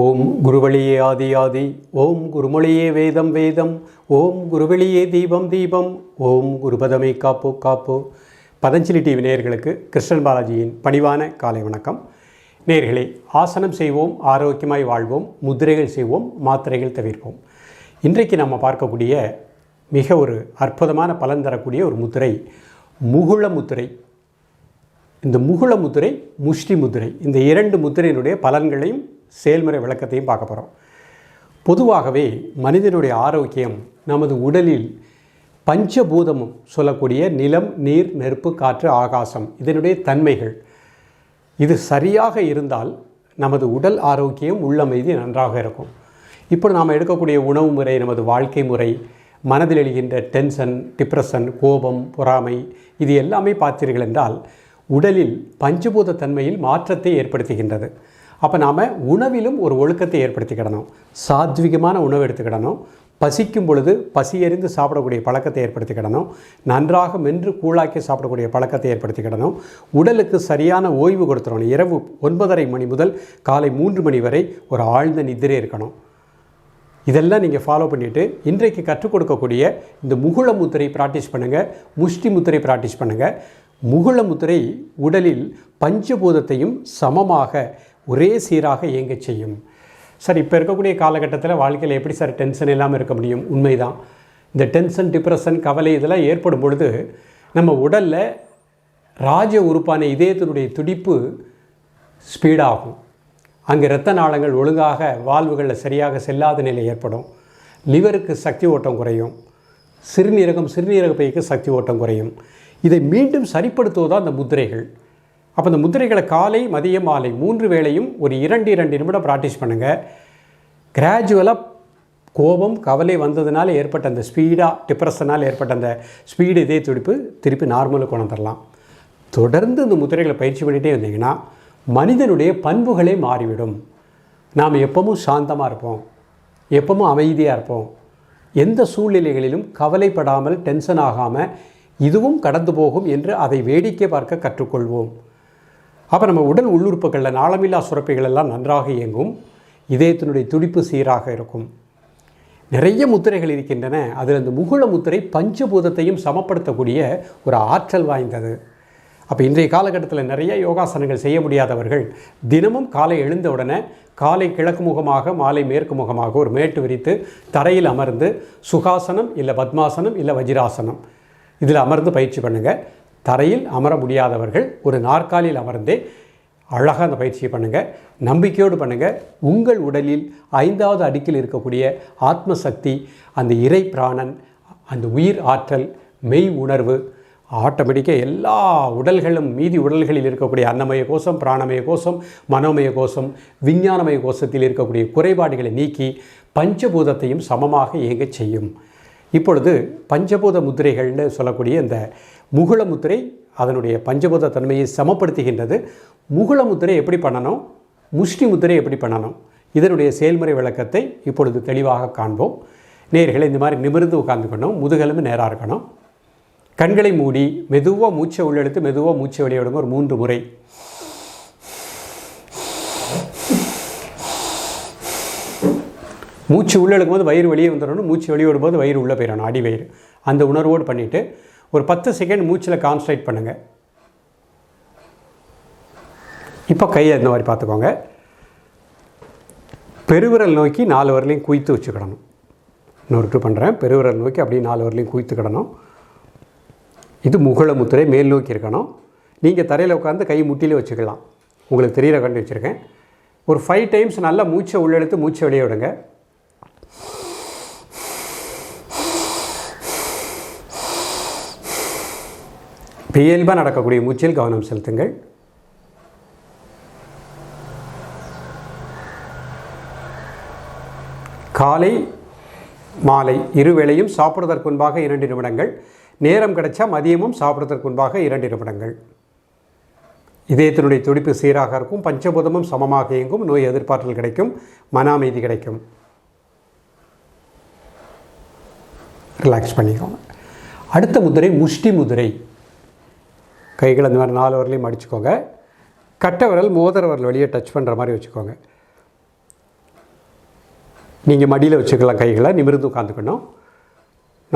ஓம் குருவழியே ஆதி ஆதி ஓம் குருமொழியே வேதம் வேதம் ஓம் குருவெளியே தீபம் தீபம் ஓம் குருபதமே காப்போ காப்போ. பதஞ்சலி டிவி நேர்களுக்கு கிருஷ்ணன் பாலாஜியின் பணிவான காலை வணக்கம். நேர்களே ஆசனம் செய்வோம் ஆரோக்கியமாய் வாழ்வோம் முத்திரைகள் செய்வோம் மாத்திரைகள் தவிர்ப்போம். இன்றைக்கு நம்ம பார்க்கக்கூடிய மிக ஒரு அற்புதமான பலன் தரக்கூடிய ஒரு முத்திரை முகுள முத்திரை இந்த முகுள முத்திரை முஷ்டி முத்திரை இந்த இரண்டு முத்திரையினுடைய பலன்களையும் செயல்முறை விளக்கத்தையும் பார்க்க போகிறோம் பொதுவாகவே மனிதனுடைய ஆரோக்கியம் நமது உடலில் பஞ்சபூதமும் சொல்லக்கூடிய நிலம் நீர் நெருப்பு காற்று ஆகாசம் இதனுடைய தன்மைகள். இது சரியாக இருந்தால் நமது உடல் ஆரோக்கியம் உள்ளமைதி நன்றாக இருக்கும். இப்போ நாம் எடுக்கக்கூடிய உணவு முறை நமது வாழ்க்கை முறை மனதில் எழுகின்ற டென்ஷன் டிப்ரெஷன் கோபம் பொறாமை இது எல்லாமே பார்த்தீர்கள் என்றால் உடலில் பஞ்சபூத தன்மையில் மாற்றத்தை ஏற்படுத்துகின்றது. அப்போ நாம் உணவிலும் ஒரு ஒழுக்கத்தை ஏற்படுத்திக்கிடணும். சாத்விகமான உணவு எடுத்துக்கிடணும். பசிக்கும் பொழுது பசியறிந்து சாப்பிடக்கூடிய பழக்கத்தை ஏற்படுத்திக்கிடணும். நன்றாக மென்று கூழாக்கி சாப்பிடக்கூடிய பழக்கத்தை ஏற்படுத்திக்கிடணும். உடலுக்கு சரியான ஓய்வு கொடுத்துடணும். இரவு ஒன்பதரை மணி முதல் காலை மூன்று மணி வரை ஒரு ஆழ்ந்த நிதிரை இருக்கணும். இதெல்லாம் நீங்கள் ஃபாலோ பண்ணிவிட்டு இன்றைக்கு கற்றுக் கொடுக்கக்கூடிய இந்த முகுள முத்திரை ப்ராக்டிஸ் பண்ணுங்கள் முஷ்டி முத்திரை ப்ராக்டிஸ் பண்ணுங்கள் முகுள முத்திரை உடலில் பஞ்சபூதத்தையும் சமமாக ஒரே சீராக இயங்கச் செய்யும். சார் இப்போ இருக்கக்கூடிய காலகட்டத்தில் வாழ்க்கையில் எப்படி சார் டென்ஷன் இல்லாமல் இருக்க முடியும்? உண்மைதான். இந்த டென்ஷன் டிப்ரெஷன் கவலை இதெல்லாம் ஏற்படும் பொழுது நம்ம உடலில் ராஜ உறுப்பான இதயத்தினுடைய துடிப்பு ஸ்பீடாகும் அங்கே இரத்த நாளங்கள் ஒழுங்காக வாழ்வுகளில் சரியாக செல்லாத நிலை ஏற்படும். லிவருக்கு சக்தி ஓட்டம் குறையும். சிறுநீரகம் சிறுநீரக பைக்கு சக்தி ஓட்டம் குறையும். இதை மீண்டும் சரிப்படுத்துவதுதான் அந்த முத்திரைகள். அப்போ இந்த முத்திரைகளை காலை மதியம் மாலை மூன்று வேளையும் ஒரு இரண்டு இரண்டு நிமிடம் ப்ராக்டிஸ் பண்ணுங்கள் கிராஜுவலாக கோபம் கவலை வந்ததுனால ஏற்பட்ட அந்த ஸ்பீடாக டிப்ரெஷனால் ஏற்பட்ட அந்த ஸ்பீடு இதே துடிப்பு திருப்பி நார்மலுக்கு கொண்டு வந்துடலாம் தொடர்ந்து இந்த முத்திரைகளை பயிற்சி பண்ணிகிட்டே வந்தீங்கன்னா மனிதனுடைய பண்புகளே மாறிவிடும். நாம் எப்பவும் சாந்தமாக இருப்போம். எப்பவும் அமைதியாக இருப்போம். எந்த சூழ்நிலைகளிலும் கவலைப்படாமல் டென்ஷன் ஆகாமல் இதுவும் கடந்து போகும் என்று அதை வேடிக்கை பார்க்க கற்றுக்கொள்வோம். அப்போ நம்ம உடல் உள்ளுறுப்புகளில் நாளமில்லா சுரப்பிகள் எல்லாம் நன்றாக இயங்கும். இதயத்தினுடைய துடிப்பு சீராக இருக்கும். நிறைய முத்திரைகள் இருக்கின்றன. அதில் அந்த முகுள முத்திரை பஞ்சபூதத்தையும் சமப்படுத்தக்கூடிய ஒரு ஆற்றல் வாய்ந்தது. அப்போ இன்றைய காலகட்டத்தில் நிறைய யோகாசனங்கள் செய்ய முடியாதவர்கள் தினமும் காலை எழுந்த உடனே காலை கிழக்கு முகமாக மாலை மேற்கு முகமாக ஒரு மேட்டு விரித்து தரையில் அமர்ந்து சுகாசனம் இல்லை பத்மாசனம் இல்லை வஜிராசனம். இதில் அமர்ந்து பயிற்சி பண்ணுங்கள் தரையில் அமர முடியாதவர்கள் ஒரு நாற்காலியில் அமர்ந்தே அழகாக அந்த பயிற்சியை பண்ணுங்கள் நம்பிக்கையோடு பண்ணுங்கள் உங்கள் உடலில் ஐந்தாவது அடுக்கில் இருக்கக்கூடிய ஆத்மசக்தி அந்த இறை பிராணன் அந்த உயிர் ஆற்றல் மெய் உணர்வு ஆட்டோமேட்டிக்காக எல்லா உடல்களும் மீதி உடல்களில் இருக்கக்கூடிய அன்னமய கோஷம் பிராணமய கோஷம் மனோமய கோஷம் விஞ்ஞானமய கோஷத்தில் இருக்கக்கூடிய குறைபாடுகளை நீக்கி பஞ்சபூதத்தையும் சமமாக இயங்கச் செய்யும். இப்பொழுது பஞ்சபூத முத்திரைகள்னு சொல்லக்கூடிய இந்த முகுள முத்திரை அதனுடைய பஞ்சபூத தன்மையை சமப்படுத்துகின்றது. முகுள முத்திரை எப்படி பண்ணணும்? முஷ்டி முத்திரை எப்படி பண்ணணும்? இதனுடைய செயல்முறை விளக்கத்தை இப்பொழுது தெளிவாக காண்போம். நேர்களை இந்த மாதிரி நிமிர்ந்து உட்காந்துக்கணும் முதுகெலும்பு நேராக இருக்கணும். கண்களை மூடி மெதுவாக மூச்சை உள்ளெடுத்து மெதுவாக மூச்சை வெளியிடுங்க ஒரு மூன்று முறை. மூச்சு உள்ளே போது வயிறு வெளியே வந்துடணும். மூச்சு வெளியே விடும்போது வயிறு உள்ளே போயிடணும் அடி வயிறு. அந்த உணர்வோடு பண்ணிவிட்டு ஒரு பத்து செகண்ட் மூச்சில் கான்சன்ட்ரேட் பண்ணுங்கள் இப்போ கையை இந்த மாதிரி பார்த்துக்கோங்க. பெருவிரல் நோக்கி நாலு வரலையும் குய்த்து வச்சுக்கிடணும். இன்னொரு டூ பண்ணுறேன் பெருவிரல் நோக்கி அப்படியே நாலு வரலையும் குய்த்துக்கிடணும் இது முகல முத்திரை மேல் நோக்கி இருக்கணும். நீங்கள் தரையில் உட்காந்து கை முட்டிலே வச்சுக்கலாம். உங்களுக்கு தெரியிற கண்டு வச்சுருக்கேன். ஒரு ஃபைவ் டைம்ஸ் நல்லா மூச்சை உள்ளெடுத்து மூச்சை வெளியே விடுங்க. இயல்பாக நடக்கக்கூடிய மூச்சில் கவனம் செலுத்துங்கள். காலை மாலை இருவேளையும் சாப்பிடுவதற்கு முன்பாக இரண்டு நிமிடங்கள். நேரம் கிடைச்சா மதியமும் சாப்பிடுவதற்கு முன்பாக இரண்டு நிமிடங்கள். இதயத்தினுடைய துடிப்பு சீராக இருக்கும் பஞ்சபூதமும் சமமாக இயங்கும் நோய் எதிர்பார்த்தல் கிடைக்கும் மன அமைதி கிடைக்கும். ரிலாக்ஸ் பண்ணிக்கோங்க. அடுத்த முதிரை முஷ்டி முதிரை. கைகள் அந்த மாதிரி நாலு வரலையும் அடிச்சுக்கோங்க கட்டை விரல் மோதிர விரல் வெளியே டச் பண்ணுற மாதிரி வச்சுக்கோங்க. நீங்கள் மடியில் வச்சுக்கலாம் கைகளை நிமிர்ந்து உட்காந்துக்கணும்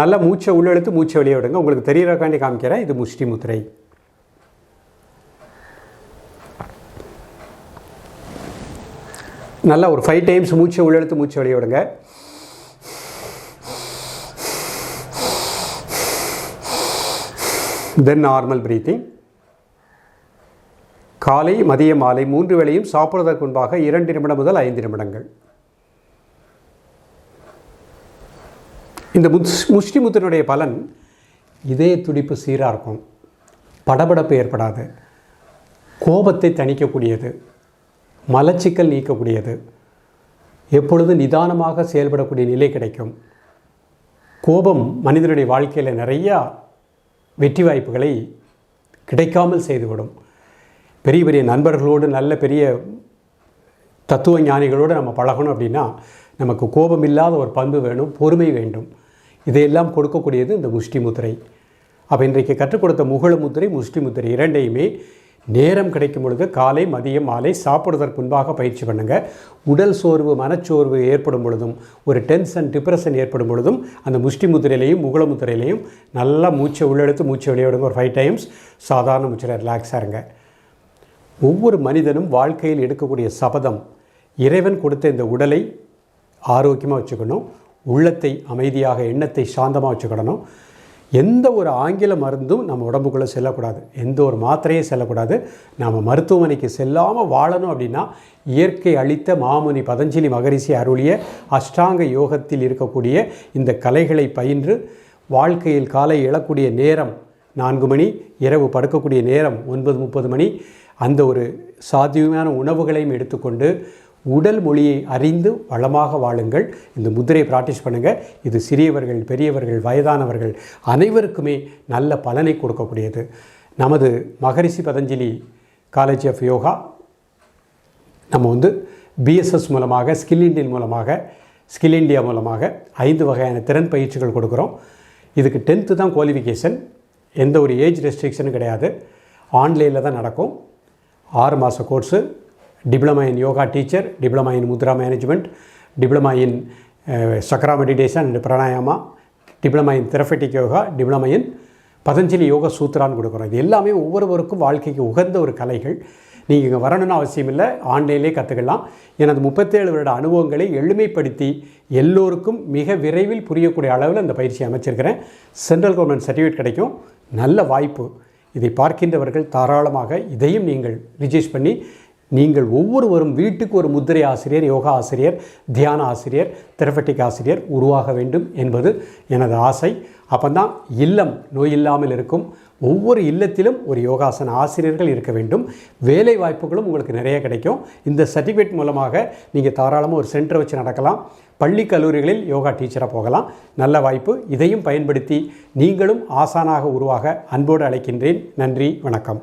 நல்லா மூச்சை உள்ளெழுத்து மூச்சை வெளியே விடுங்க. உங்களுக்கு தெரியறக்காண்டி காமிக்கிறேன் இது முஷ்டி முத்திரை. நல்லா ஒரு ஃபைவ் டைம்ஸ் மூச்சை உள்ளெழுத்து மூச்சை வெளியே விடுங்க. தென் நார்மல் ப்ரீத்திங் காலை மதிய மாலை மூன்று வேளையும் சாப்பிடுவதற்கு முன்பாக இரண்டு நிமிடம் முதல் ஐந்து நிமிடங்கள். இந்த முஸ் முஷ்டிமுத்தினுடைய பலன் இதய துடிப்பு சீராக இருக்கும் படபடப்பு ஏற்படாது கோபத்தை தணிக்கக்கூடியது மலச்சிக்கல் நீக்கக்கூடியது எப்பொழுது நிதானமாக செயல்படக்கூடிய நிலை கிடைக்கும். கோபம் மனிதனுடைய வாழ்க்கையில் நிறையா வெற்றி வாய்ப்புகளை கிடைக்காமல் செய்துவிடும். பெரிய பெரிய நண்பர்களோடு நல்ல பெரிய தத்துவ ஞானிகளோடு நம்ம பழகணும் அப்படின்னா நமக்கு கோபம் இல்லாத ஒரு பண்பு வேணும் பொறுமை வேண்டும். இதையெல்லாம் கொடுக்கக்கூடியது இந்த முஷ்டி முத்திரை. அப்போ இன்றைக்கு கற்றுக் கொடுத்த முகுள முத்திரை முஷ்டி முத்திரை இரண்டையுமே நேரம் கிடைக்கும் பொழுது காலை மதியம் மாலை சாப்பிடுவதற்கு முன்பாக பயிற்சி பண்ணுங்கள் உடல் சோர்வு மனச்சோர்வு ஏற்படும் பொழுதும் ஒரு டென்ஷன் டிப்ரெஷன் ஏற்படும் பொழுதும் அந்த முஷ்டி முத்திரையிலையும் முகுள முத்திரையிலையும் நல்லா மூச்சை உள்ளெடுத்து மூச்சை வெளியிடுங்க ஒரு ஃபைவ் டைம்ஸ் சாதாரண மூச்சில் ரிலாக்ஸாக இருங்க. ஒவ்வொரு மனிதனும் வாழ்க்கையில் எடுக்கக்கூடிய சபதம் இறைவன் கொடுத்த இந்த உடலை ஆரோக்கியமாக வச்சுக்கணும் உள்ளத்தை அமைதியாக எண்ணத்தை சாந்தமாக வச்சுக்கிடணும் எந்த ஒரு ஆங்கில மருந்தும் நம்ம உடம்புக்குள்ளே செல்லக்கூடாது. எந்த ஒரு மாத்திரையும் செல்லக்கூடாது. நாம் மருத்துவமனைக்கு செல்லாமல் வாழணும் அப்படின்னா இயற்கை அளித்த மாமுனி பதஞ்சலி மகரிஷி அருளிய அஷ்டாங்க யோகத்தில் இருக்கக்கூடிய இந்த கலைகளை பயின்று வாழ்க்கையில் காலை எழக்கூடிய நேரம் நான்கு மணி இரவு படுக்கக்கூடிய நேரம் ஒன்பது முப்பது மணி அந்த ஒரு சாத்தியமான உணவுகளையும் எடுத்துக்கொண்டு உடல் மொழியை அறிந்து வளமாக வாழுங்கள். இந்த முத்திரையை ப்ராக்டிஸ் பண்ணுங்கள் இது சிறியவர்கள் பெரியவர்கள் வயதானவர்கள் அனைவருக்குமே நல்ல பலனை கொடுக்கக்கூடியது. நமது மகரிஷி பதஞ்சலி காலேஜ் ஆஃப் யோகா நம்ம வந்து பிஎஸ்எஸ் மூலமாக ஸ்கில் இண்டியன் மூலமாக ஸ்கில் இண்டியா மூலமாக ஐந்து வகையான திறன் பயிற்சிகள் கொடுக்குறோம். இதுக்கு டென்த்து தான் குவாலிஃபிகேஷன் எந்த ஒரு ஏஜ் ரெஸ்ட்ரிக்ஷனும் கிடையாது. ஆன்லைனில் தான் நடக்கும். ஆறு மாத course diploma in yoga teacher diploma in mudra management diploma in chakra meditation and pranayama diploma in therapeutic yoga diploma in Patanjali yoga சூத்ரான்னு கொடுக்குறோம். இது எல்லாமே ஒவ்வொருவருக்கும் வாழ்க்கைக்கு உகந்த ஒரு கலைகள். நீங்கள் இங்கே வரணும்னு அவசியம் இல்லை. ஆன்லைன்லேயே கற்றுக்கலாம் எனது முப்பத்தேழு வருட அனுபவங்களை எளிமைப்படுத்தி எல்லோருக்கும் மிக விரைவில் புரியக்கூடிய அளவில் அந்த பயிற்சியை அமைச்சிருக்கிறேன். சென்ட்ரல் கவர்மெண்ட் சர்டிஃபிகேட் கிடைக்கும். நல்ல வாய்ப்பு. இதை பார்க்கின்றவர்கள் தாராளமாக இதையும் நீங்கள் ரிஜிஸ்ட் பண்ணி நீங்கள் ஒவ்வொருவரும் வீட்டுக்கு ஒரு முத்திரை ஆசிரியர் யோகா ஆசிரியர் தியான ஆசிரியர் தெரபட்டிக் ஆசிரியர் உருவாக வேண்டும் என்பது எனது ஆசை. அப்போதான் இல்லம் நோய் இல்லாமல் இருக்கும். ஒவ்வொரு இல்லத்திலும் ஒரு யோகாசன ஆசிரியர்கள் இருக்க வேண்டும். வேலை வாய்ப்புகளும் உங்களுக்கு நிறைய கிடைக்கும். இந்த சர்டிஃபிகேட் மூலமாக நீங்கள் தாராளமாக ஒரு சென்டர் வச்சு நடக்கலாம். பள்ளி கல்லூரிகளில் யோகா டீச்சராக போகலாம். நல்ல வாய்ப்பு. இதையும் பயன்படுத்தி நீங்களும் ஆசானாக உருவாக அன்போடு அழைக்கின்றேன். நன்றி. வணக்கம்.